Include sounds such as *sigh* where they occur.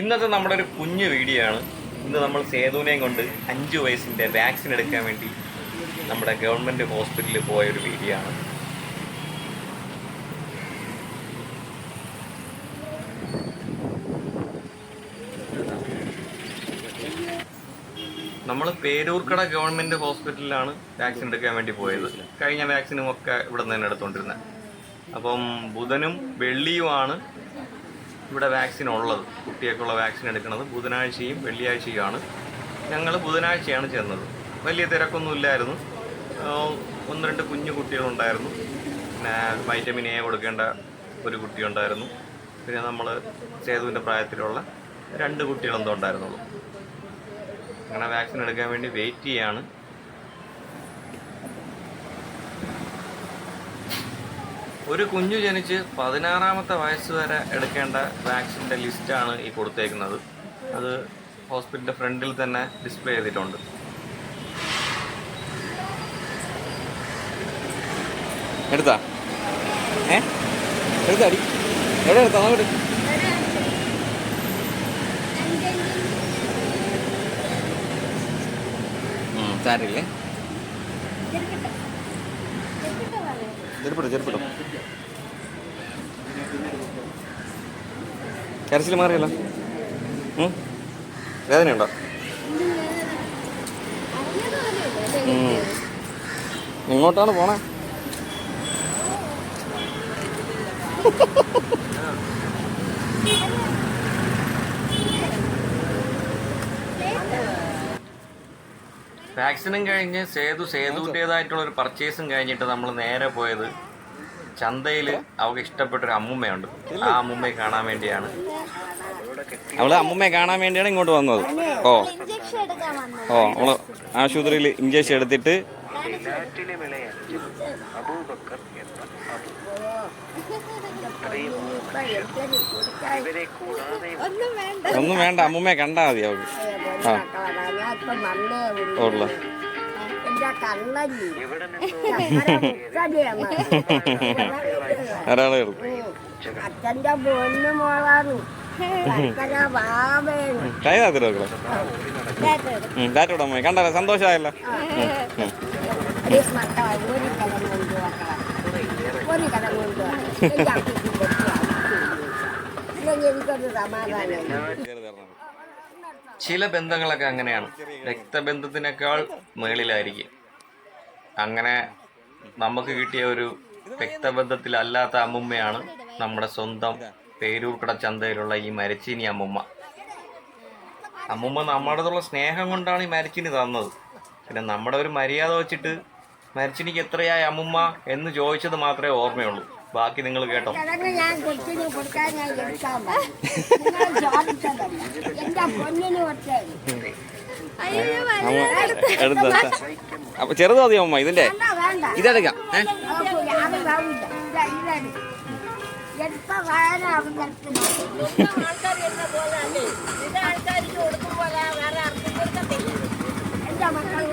ഇന്നത്തെ നമ്മുടെ ഒരു കുഞ്ഞു വീഡിയോ ആണ്. ഇന്ന് നമ്മൾ സേതുവിനെയും കൊണ്ട് അഞ്ച് വയസ്സിന്റെ വാക്സിൻ എടുക്കാൻ വേണ്ടി നമ്മുടെ ഗവൺമെന്റ് ഹോസ്പിറ്റലിൽ പോയ ഒരു വീഡിയോ ആണ്. നമ്മൾ പേരൂർക്കട ഗവൺമെന്റ് ഹോസ്പിറ്റലിലാണ് വാക്സിൻ എടുക്കാൻ വേണ്ടി പോയത്. കഴിഞ്ഞ വാക്സിനും ഒക്കെ ഇവിടെ നിന്ന് തന്നെ എടുത്തുകൊണ്ടിരുന്നത് അപ്പം ബുധനും വെള്ളിയുമാണ് ഇവിടെ വാക്സിൻ ഉള്ളത് കുട്ടിയൊക്കെയുള്ള വാക്സിൻ എടുക്കുന്നത് ബുധനാഴ്ചയും വെള്ളിയാഴ്ചയുമാണ്. ഞങ്ങൾ ബുധനാഴ്ചയാണ് ചെന്നത്. വലിയ തിരക്കൊന്നുമില്ലായിരുന്നു ഒന്ന് രണ്ട് കുഞ്ഞു കുട്ടികളുണ്ടായിരുന്നു. പിന്നെ വൈറ്റമിൻ എ കൊടുക്കേണ്ട ഒരു കുട്ടിയുണ്ടായിരുന്നു. പിന്നെ നമ്മൾ സേതുവിന്റെ പ്രായത്തിലുള്ള രണ്ട് കുട്ടികളെന്തോ ഉണ്ടായിരുന്നുള്ളൂ. അങ്ങനെ വാക്സിൻ എടുക്കാൻ വേണ്ടി വെയിറ്റ് ചെയ്യാണ്. ഒരു കുഞ്ഞു ജനിച്ച് പതിനാറാമത്തെ വയസ്സ് വരെ എടുക്കേണ്ട വാക്സിന്റെ ലിസ്റ്റാണ് ഈ കൊടുത്തേക്കുന്നത്. അത് ഹോസ്പിറ്റലിന്റെ ഫ്രണ്ടിൽ തന്നെ ഡിസ്പ്ലേ ചെയ്തിട്ടുണ്ട്. എടുത്താ? ഏ? എവിടെ എടുത്താ? നോക്കട്ടെ ചെരുപ്പിട്ടോ ചെരുപ്പിട്ടോ കരച്ചിൽ മാറിയല്ലോ? വേദനയുണ്ടോ. എങ്ങോട്ടാണ് പോണേ *laughs* വാക്സിനും കഴിഞ്ഞ് സേതു സേതുവിന്റെതായിട്ടുള്ള ഒരു പർച്ചേസും കഴിഞ്ഞിട്ട് നമ്മൾ നേരെ പോയത് ചന്തയിൽ അവൾക്ക് ഇഷ്ടപ്പെട്ട ഒരു അമ്മുമ്മയുണ്ട്. ആ അമ്മുമ്മയെ കാണാൻ വേണ്ടിയാണ്. അവൾ അമ്മുമ്മയെ കാണാൻ വേണ്ടിയാണ് ഇങ്ങോട്ട് വന്നത്. ഓ. ഓ നമ്മൾ ആശുപത്രിയിൽ ഇഞ്ചക്ഷൻ എടുത്തിട്ട് ഒന്നും വേണ്ട അമ്മുമ്മയെ കണ്ടാ മതി അവൾക്ക് ആ. ഞാനിപ്പോ നന്നേ ഉള്ളൂ. ഉള്ള. എന്റെ കണ്ണല്ലി ഒരാളെ ഉള്ളു? *laughs* അച്ഛന്റെ പൊന്നു മോളാണ്. കൈ താത്തിട്ട് കണ്ടല്ലോ സന്തോഷമായല്ലോ. ഒരു ഒരു ഒരു എനിക്കൊരു സമാധാനം ചില ബന്ധങ്ങളൊക്കെ അങ്ങനെയാണ്. രക്തബന്ധത്തിനേക്കാൾ മേളിലായിരിക്കും. അങ്ങനെ നമുക്ക് കിട്ടിയ ഒരു രക്തബന്ധത്തിലല്ലാത്ത അമ്മുമ്മയാണ് നമ്മുടെ സ്വന്തം പേരൂർക്കട ചന്തയിലുള്ള ഈ മരച്ചീനി അമ്മുമ്മ. അമ്മുമ്മ നമ്മുടെതുള്ള സ്നേഹം കൊണ്ടാണ് ഈ മരച്ചിനി തന്നത്. പിന്നെ നമ്മുടെ ഒരു മര്യാദ വെച്ചിട്ട് മരച്ചിനിക്ക് എത്രയായി അമ്മുമ്മ എന്ന് ചോദിച്ചത് മാത്രമേ ഓർമ്മയുള്ളൂ. ബാക്കി നിങ്ങൾ കേട്ടോ. ഞാൻ കൊച്ചിന് കൊടുക്കാൻ ഞാൻ എടുക്കാൻ എന്റെ പൊന്നിന് കൊടുത്തത് അപ്പൊ ചെറുത് മതി അമ്മ ഇതിന്റെ? ഇതെടുക്കാം എന്റെ മക്കൾ